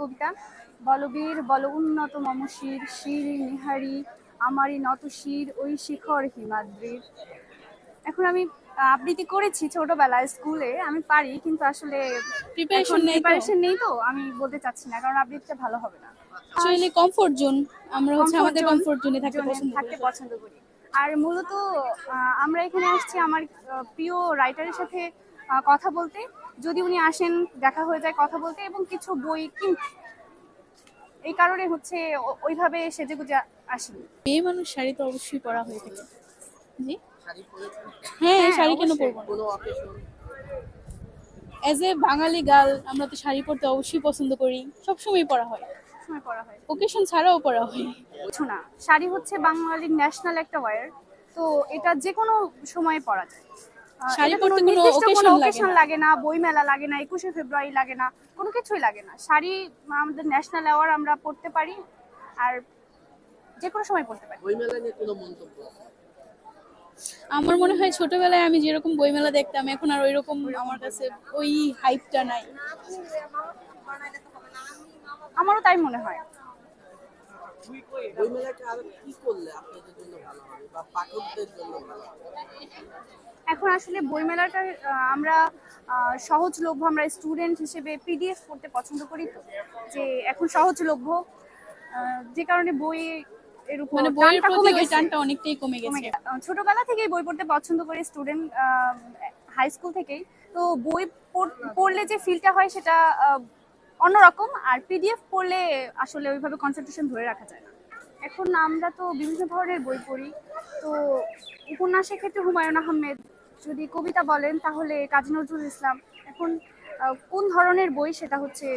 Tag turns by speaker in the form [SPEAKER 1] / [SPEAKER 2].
[SPEAKER 1] কবিতা। বলবীর বল উন্নত মমশির শির নিহারি আমারই নত শির ওই শিখর হিমাদ্রির। এখন আমি আবৃত্তি করেছি ছোটবেলায় স্কুলে আমি পারি কিন্তু আসলে
[SPEAKER 2] প্রিপারেশন নেই
[SPEAKER 1] প্রিপারেশন নেই তো আমি বলতে চাচ্ছি না কারণ আবৃত্তিটা ভালো হবে না।
[SPEAKER 2] অ্যাকচুয়ালি কমফোর্ট জোন আমরা হচ্ছে আমাদের কমফোর্ট জোনে থাকতে পছন্দ
[SPEAKER 1] থাকতে পছন্দ করি। আর মূলত আমরা এখানে আসছি আমার প্রিয় রাইটারের সাথে কথা বলতে। যদি উনি আসেন দেখা হয়ে যায় কথা বলতে এবং কিছু বই কিনতে। এই কারণে হচ্ছে ওইভাবে সেজে গুজে আসিনি।
[SPEAKER 2] মেয়ে মানুষ শাড়ি তো অবশ্যই পরা হয়ে থাকে। জি? হ্যাঁ
[SPEAKER 1] হ্যাঁ,
[SPEAKER 2] শাড়ি কেন পরবো এজ এ বাঙালি গার্ল আমরা তো শাড়ি পরতে অবশ্যই পছন্দ করি। সবসময় পরা হয়।
[SPEAKER 1] সময় পড়া হয়।
[SPEAKER 2] ওকেশন ছাড়াও পরা হয়।
[SPEAKER 1] কিছু না। শাড়ি হচ্ছে বাঙালির ন্যাশনাল একটা ওয়ার তো এটা যে কোনো সময়ে পরা যায়।
[SPEAKER 2] শাড়ি পরতে কোনো লাগে না।
[SPEAKER 1] লাগে বই মেলা লাগে না একুশে ফেব্রুয়ারি লাগে না কোনো কিছুই লাগে না। শাড়ি আমাদের ন্যাশনাল আমরা পড়তে পারি আর যে কোনো সময় পড়তে পারি।
[SPEAKER 3] বইমেলা নিয়ে কোনো মন্তব্য
[SPEAKER 2] আমার মনে হয় ছোটবেলায় আমি যেরকম বইমেলা দেখতাম এখন আর ওইরকম আমার কাছে ওই হাইপটা নাই।
[SPEAKER 1] আমারও তাই মনে হয়।
[SPEAKER 3] বইমেলাকে আরও কি করলে আপনাদের জন্য ভালো হবে বা পাঠকদের জন্য ভালো হবে?
[SPEAKER 1] এখন আসলে বইমেলাটা আমরা সহজলভ্য আমরা স্টুডেন্ট হিসেবে পিডিএফ পড়তে পছন্দ করি তো যে এখন সহজলভ্য যে কারণে বই এর উপর
[SPEAKER 2] মানে বইয়ের প্রতি ওই টানটা অনেকটাই কমে গেছে।
[SPEAKER 1] ছোটবেলা থেকেই বই পড়তে পছন্দ করে স্টুডেন্ট হাই স্কুল থেকেই। তো বই পড়লে যে ফিলটা হয় সেটা অন্যরকম আর পিডিএফ পড়লে আসলে ওইভাবে কনসেন্ট্রেশন ধরে রাখা যায় না। এখন আমরা তো বিভিন্ন ধরনের বই পড়ি। তো উপন্যাসের ক্ষেত্রে হুমায়ুন আহমেদ যদি কবিতা বলেন তাহলে কাজী নজরুল ইসলাম এখন কোন ধরনের বই সেটা হচ্ছে